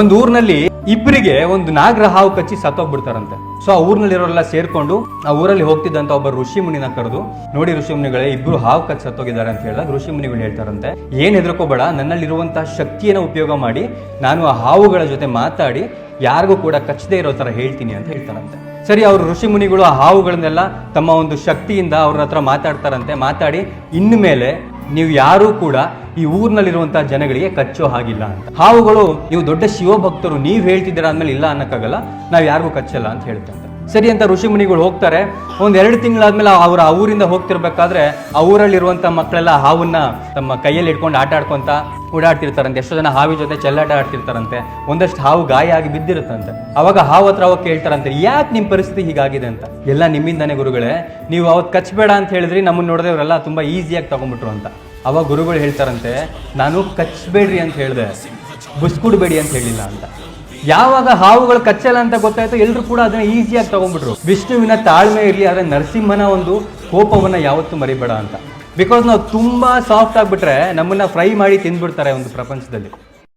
ಒಂದು ಊರಿನಲ್ಲಿ ಇಬ್ಬರಿಗೆ ಒಂದು ನಾಗರ ಹಾವು ಕಚ್ಚಿ ಸತ್ತೋಗ್ಬಿಡ್ತಾರಂತೆ. ಸೊ ಆ ಊರಿನಲ್ಲಿರೋರೆಲ್ಲ ಸೇರ್ಕೊಂಡು ಆ ಊರಲ್ಲಿ ಹೋಗ್ತಿದ್ದಂತ ಒಬ್ಬ ಋಷಿ ಮುನಿನ ಕರೆದು, ನೋಡಿ ಋಷಿ ಮುನಿಗಳೇ, ಇಬ್ರು ಹಾವು ಕಚ್ಚಿ ಸತ್ತೋಗಿದ್ದಾರೆ ಅಂತ ಹೇಳಿದಾಗ ಋಷಿ ಮುನಿಗಳು ಹೇಳ್ತಾರಂತೆ, ಏನ್ ಹೆದರ್ಕೋಬೇಡ ನನ್ನಲ್ಲಿರುವಂತಹ ಶಕ್ತಿಯನ್ನು ಉಪಯೋಗ ಮಾಡಿ, ನಾನು ಆ ಹಾವುಗಳ ಜೊತೆ ಮಾತಾಡಿ, ಯಾರಿಗೂ ಕೂಡ ಕಚ್ಚದೇ ಇರೋ ತರ ಹೇಳ್ತೀನಿ ಅಂತ ಹೇಳ್ತಾರಂತೆ. ಸರಿ, ಅವರು ಋಷಿ ಮುನಿಗಳು ಆ ಹಾವುಗಳನ್ನೆಲ್ಲ ತಮ್ಮ ಒಂದು ಶಕ್ತಿಯಿಂದ ಅವ್ರ ಹತ್ರ ಮಾತಾಡ್ತಾರಂತೆ, ಮಾತಾಡಿ, ಇನ್ನು ಮೇಲೆ ನೀವು ಯಾರೂ ಕೂಡ ಈ ಊರಿನಲ್ಲಿರುವಂತಹ ಜನಗಳಿಗೆ ಕಚ್ಚೋ ಹಾಗಿಲ್ಲ ಅಂತ. ಹಾವುಗಳು ನೀವು ದೊಡ್ಡ ಶಿವಭಕ್ತರು ನೀವು ಹೇಳ್ತಿದ್ದೀರಾ ಅಂದಮೇಲೆ ಇಲ್ಲ ಅನ್ನಕ್ಕಾಗಲ್ಲ, ನಾವು ಯಾರಿಗೂ ಕಚ್ಚಲ್ಲ ಅಂತ ಹೇಳ್ತಾರೆ ಸರಿ ಅಂತ ಋಷಿ ಮುನಿಗಳು ಹೋಗ್ತಾರೆ. ಒಂದು ಎರಡು ತಿಂಗಳಾದ್ಮೇಲೆ ಅವ್ರ ಆ ಊರಿಂದ ಹೋಗ್ತಿರ್ಬೇಕಾದ್ರೆ ಆ ಮಕ್ಕಳೆಲ್ಲ ಹಾವನ್ನ ತಮ್ಮ ಕೈಯಲ್ಲಿ ಇಟ್ಕೊಂಡು ಆಟ ಆಡ್ಕೊಂತ ಓಡಾಡ್ತಿರ್ತಾರಂತೆ. ಎಷ್ಟೋ ಜನ ಹಾವಿ ಜೊತೆ ಚೆಲ್ಲಾಟ ಆಡ್ತಿರ್ತಾರಂತೆ. ಒಂದಷ್ಟು ಹಾವು ಗಾಯ ಆಗಿ ಬಿದ್ದಿರುತ್ತಂತೆ. ಅವಾಗ ಹಾವು ಹತ್ರ ಅವಾಗ ಕೇಳ್ತಾರಂತೆ, ಯಾಕೆ ನಿಮ್ಮ ಪರಿಸ್ಥಿತಿ ಹೀಗಾಗಿದೆ ಅಂತ? ಎಲ್ಲ ನಿಮ್ಮಿಂದಾನೆ ಗುರುಗಳೇ, ನೀವು ಅವತ್ತು ಕಚ್ಚಬೇಡ ಅಂತ ಹೇಳಿದ್ರಿ, ನಮ್ಮನ್ನು ನೋಡಿದ್ರೆ ಇವರೆಲ್ಲ ತುಂಬಾ ಈಸಿಯಾಗಿ ತಗೊಂಡ್ಬಿಟ್ರು ಅಂತ. ಅವಾಗ ಗುರುಗಳು ಹೇಳ್ತಾರಂತೆ, ನಾನು ಕಚ್ಚಬೇಡ್ರಿ ಅಂತ ಹೇಳಿದೆ. ಬುಸ್ಕುಡ್ಬೇಡಿ ಅಂತ ಹೇಳಿಲ್ಲ ಅಂತ. ಯಾವಾಗ ಹಾವುಗಳು ಕಚ್ಚಲ್ಲ ಅಂತ ಗೊತ್ತಾಯ್ತು ಎಲ್ಲರೂ ಕೂಡ ಅದನ್ನ ಈಸಿಯಾಗಿ ತಗೊಂಡ್ಬಿಟ್ರು. ವಿಷ್ಣುವಿನ ತಾಳ್ಮೆ ಇರಲಿ, ಆದ್ರೆ ನರಸಿಂಹನ ಒಂದು ಕೋಪವನ್ನ ಯಾವತ್ತೂ ಮರಿಬೇಡ ಅಂತ. ಬಿಕಾಸ್ ನಾವು ತುಂಬಾ ಸಾಫ್ಟ್ ಆಗ್ಬಿಟ್ರೆ ನಮ್ಮನ್ನ ಫ್ರೈ ಮಾಡಿ ತಿಂದ್ಬಿಡ್ತಾರೆ ಒಂದು ಪ್ರಪಂಚದಲ್ಲಿ.